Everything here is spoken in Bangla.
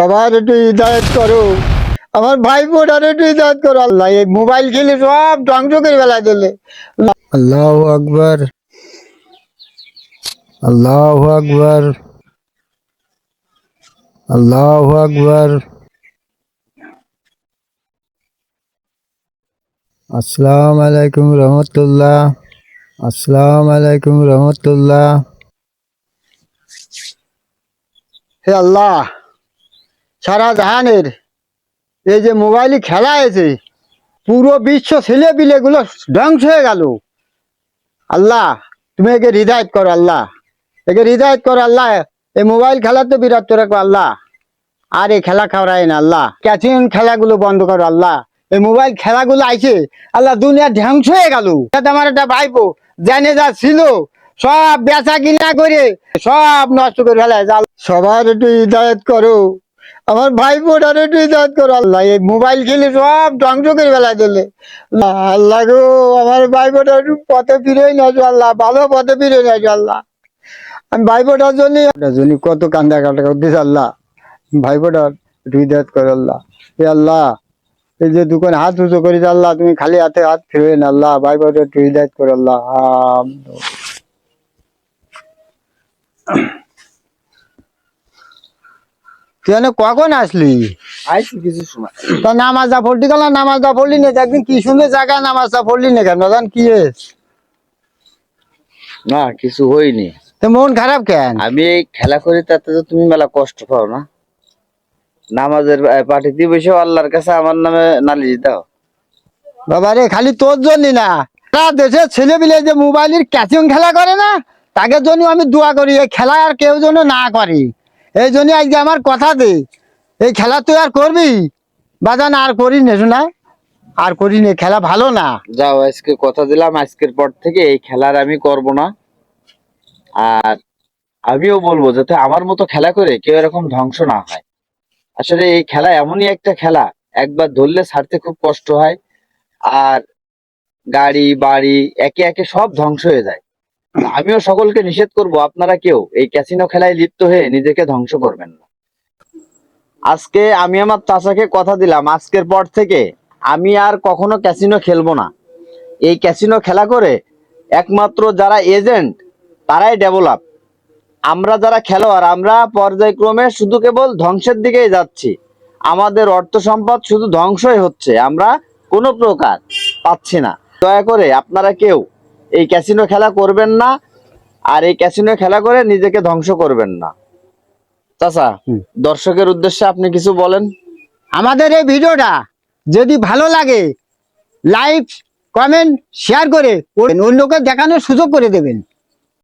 সবার একটু হৃদায়ত করো। আমার ভাই বোনার একটু হৃদায়ত করো। আল্লাহ এই মোবাইল খেলে সব ধ্বংস করে ফেলা দিলে। আল্লাহ আকবর। আল্লাহ আকবর। আল্লাহ আকবর। আসসালামু আলাইকুম রহমতুল্লাহ। আসসালামু আলাইকুম রহমতুল্লাহ। হে আল্লাহ সারা জাহানের এই যে মোবাইলে খেলা আছে পুরো বিশ্ব ছেলে পিলেগুলো ধ্বংস হয়ে গেল। আল্লাহ, তুমি একে হৃদায়ত করো আল্লাহ। একে হৃদায়ত করো আল্লাহ। এই মোবাইল খেলা তো বিরত রাখো আল্লাহ। আর এই খেলা খাওয়ায় না আল্লাহ। ক্যাচিং খেলাগুলো বন্ধ করো আল্লাহ। এই মোবাইল খেলাগুলো আইছে, আল্লাহ দুনিয়া ধ্বংস হয়ে গেল। আমার একটা ভাইপো, জানে যা ছিল, সব বেচা কিনা করে, সব নষ্ট করে ফেলায়। সবার একটু হৃদায়ত করো। আমার ভাই বোনার একটু হৃদায়ত করো আল্লাহ, এই মোবাইল খেলে সব ধ্বংস করে ফেলা দিলে। আল্লাহ গো, আমার ভাই বোনার একটু পথে ফিরে নেছো আল্লাহ ভালো পথে ফিরে নেছো আল্লাহ আমি ভাই বোটার জন্য কত কান্দা কাটা করতেছে আল্লাহ। ভাই বোটার একটু হৃদায়ত করো আল্লাহ। এ আল্লাহ, এই যে দোকানে হাত উঁচু করিস আল্লাহ, তুমি খালি হাতে হাত ফিরবে না, আল্লাহ, ভাই বোটার একটু হৃদায়ত করো আল্লাহ। তুই এনে কখন আসলি? আইছি কিছু সময়। তা নামাজা পড়লি গেল নামাজা পড়লি না একদিন কি সুন্দর জায়গা নামাজটা পড়লি না কেন? জান কি না কিছু হয়নি। তো মন খারাপ কেন? আমি খেলা করি তাতে তো তুমি মেলা কষ্ট পাও না। নামাজের পার্টি দিয়ে বসে আল্লাহর কাছে আমার নামে নালিশ দাও। বাবা রে খালি তোর জন্য না। সারা দেশের ছেলে পিলে যে মোবাইলের ক্যাচিং খেলা করে না তাকে জন্য আমি দোয়া করি এই খেলা আর কেউ যেন না করে। এই জন্য আজকে আমার কথা দে। এই খেলা তুই আর করবি? বাজান, আর করিস না শোনা আর করিস না, খেলা ভালো না। যাও, আজকে কথা দিলাম, আজকের পর থেকে এই খেলার আমি করব না। আর আমিও বলব, যাতে আমার মতো খেলা করে কেউ এরকম ধ্বংস না হয়। আসলে এই খেলা এমনই একটা খেলা, একবার ধরলে ছাড়তে খুব কষ্ট হয়। আর গাড়ি, বাড়ি, একে একে সব ধ্বংস হয়ে যায়। আমিও সকলকে নিষেধ করব, আপনারা কেউ এই ক্যাসিনো খেলায় লিপ্ত হয়ে নিজেকে ধ্বংস করবেন না। আজকে আমি আমার চাচাকে কথা দিলাম, আজকের পর থেকে আমি আর কখনো ক্যাসিনো খেলব না। এই ক্যাসিনো খেলা করে একমাত্র যারা এজেন্ট, তারাই ডেভেলপ। আমরা যারা খেলোয়াড়, আমরা পর্যায়ক্রমে শুধু কেবল ধ্বংসের দিকেই যাচ্ছি। আমাদের অর্থ সম্পদ শুধু ধ্বংসই হচ্ছে, আমরা কোনো প্রকার পাচ্ছি না। দয়া করে আপনারা কেউ এই ক্যাসিনো খেলা করবেন না আর এই ক্যাসিনো খেলা করে নিজেকে ধ্বংস করবেন না। চাচা দর্শকের উদ্দেশ্যে আপনি কিছু বলেন? আমাদের এই ভিডিওটা যদি ভালো লাগে লাইক কমেন্ট শেয়ার করে অন্যকে দেখানোর সুযোগ করে দেবেন।